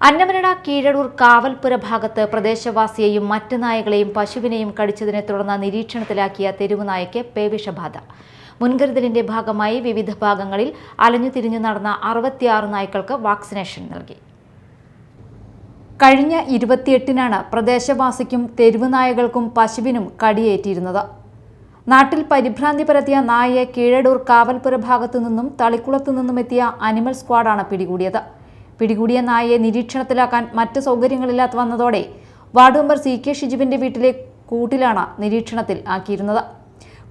അന്നമനട കീഴടൂർ കാവൽപുര ഭാഗത്ത് പ്രദേശവാസിയെയും മറ്റ് നായകളെയും പശുവിനെയും കടിച്ചതിനെ തുടർന്ന് നിരീക്ഷണത്തിലാക്കിയ തെരുവ് പേവിഷബാധ. മുൻകരുതലിന്റെ ഭാഗമായി വിവിധ ഭാഗങ്ങളിൽ അലഞ്ഞു തിരിഞ്ഞു നടന്ന അറുപത്തിയാറ് നായ്ക്കൾക്ക് വാക്സിനേഷൻ നൽകി. കഴിഞ്ഞ ഇരുപത്തിയെട്ടിനാണ് പ്രദേശവാസിക്കും തെരുവ് നായകൾക്കും പശുവിനും കടിയേറ്റിയിരുന്നത്. നാട്ടിൽ പരിഭ്രാന്തി പരത്തിയ നായയെ കീഴടൂർ കാവൽപുര ഭാഗത്തു നിന്നും തളിക്കുളത്തു നിന്നും എത്തിയ അനിമൽ സ്ക്വാഡാണ് പിടികൂടിയത്. പിടികൂടിയ നായയെ നിരീക്ഷണത്തിലാക്കാൻ മറ്റ് സൗകര്യങ്ങളില്ലാത്ത വന്നതോടെ വാർഡ് മെമ്പർ സി കെ ഷിജുവിന്റെ വീട്ടിലെ കൂട്ടിലാണ് നിരീക്ഷണത്തിൽ ആക്കിയിരുന്നത്.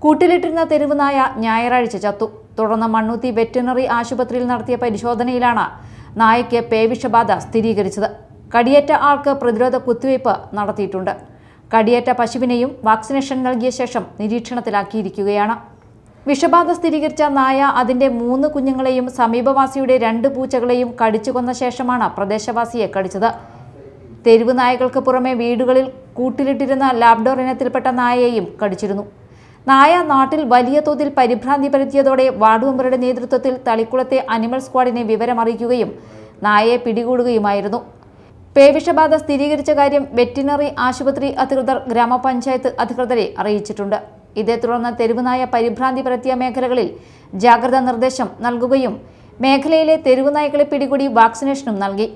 കൂട്ടിലിട്ടിരുന്ന തെരുവ് നായ ഞായറാഴ്ച ചത്തു. തുടർന്ന് മണ്ണൂത്തി വെറ്റിനറി ആശുപത്രിയിൽ നടത്തിയ പരിശോധനയിലാണ് നായയ്ക്ക് പേവിഷബാധ സ്ഥിരീകരിച്ചത്. കടിയേറ്റ ആൾക്ക് പ്രതിരോധ കുത്തിവയ്പ് നടത്തിയിട്ടുണ്ട്. കടിയേറ്റ പശുവിനെയും വാക്സിനേഷൻ നൽകിയ ശേഷം നിരീക്ഷണത്തിലാക്കിയിരിക്കുകയാണ്. വിഷബാധ സ്ഥിരീകരിച്ച നായ അതിന്റെ മൂന്ന് കുഞ്ഞുങ്ങളെയും സമീപവാസിയുടെ രണ്ട് പൂച്ചകളെയും കടിച്ചു കൊന്ന ശേഷമാണ് പ്രദേശവാസിയെ കടിച്ചത്. തെരുവ് നായകൾക്ക് പുറമെ വീടുകളിൽ കൂട്ടിലിട്ടിരുന്ന ലാബ്ഡോർ ഇനത്തിൽപ്പെട്ട നായയെയും കടിച്ചിരുന്നു. നായ നാട്ടിൽ വലിയ തോതിൽ പരിഭ്രാന്തി പരത്തിയതോടെ വാർഡ് മെമ്പറുടെ നേതൃത്വത്തിൽ തളിക്കുളത്തെ അനിമൽ സ്ക്വാഡിനെ വിവരമറിയിക്കുകയും നായയെ പിടികൂടുകയുമായിരുന്നു. പേവിഷബാധ സ്ഥിരീകരിച്ച കാര്യം വെറ്റിനറി ആശുപത്രി അധികൃതർ ഗ്രാമപഞ്ചായത്ത് അധികൃതരെ അറിയിച്ചിട്ടുണ്ട്. ഇതേ തുടർന്ന് തെരുവുനായ പരിഭ്രാന്തി പരത്തിയ മേഖലകളിൽ ജാഗ്രതാ നിർദ്ദേശം നൽകുകയും മേഖലയിലെ തെരുവുനായ്ക്കളെ പിടികൂടി വാക്സിനേഷനും നൽകി.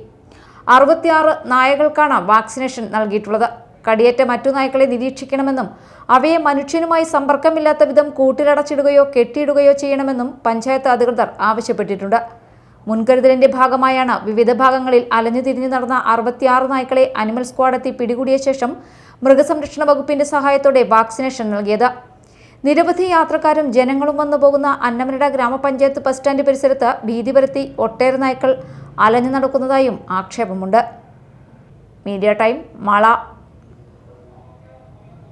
അറുപത്തിയാറ് നായകൾക്കാണ് വാക്സിനേഷൻ നൽകിയിട്ടുള്ളത്. കടിയേറ്റ മറ്റു നായ്ക്കളെ നിരീക്ഷിക്കണമെന്നും അവയെ മനുഷ്യനുമായി സമ്പർക്കമില്ലാത്ത വിധം കൂട്ടിലടച്ചിടുകയോ കെട്ടിയിടുകയോ ചെയ്യണമെന്നും പഞ്ചായത്ത് അധികൃതർ ആവശ്യപ്പെട്ടിട്ടുണ്ട്. മുൻകരുതലിന്റെ ഭാഗമായാണ് വിവിധ ഭാഗങ്ങളിൽ അലഞ്ഞു തിരിഞ്ഞു നടന്ന അറുപത്തിയാറ് നായ്ക്കളെ അനിമൽ സ്ക്വാഡ് എത്തി പിടികൂടിയ ശേഷം മൃഗസംരക്ഷണ വകുപ്പിന്റെ സഹായത്തോടെ വാക്സിനേഷൻ നൽകിയത്. നിരവധി യാത്രക്കാരും ജനങ്ങളും വന്നു പോകുന്ന അന്നമനട ഗ്രാമപഞ്ചായത്ത് ബസ് സ്റ്റാൻഡ് പരിസരത്ത് ഭീതി പരത്തി ഒട്ടേറെ നായ്ക്കൾ അലഞ്ഞു നടക്കുന്നതായും ആക്ഷേപമുണ്ട്. Media time മള.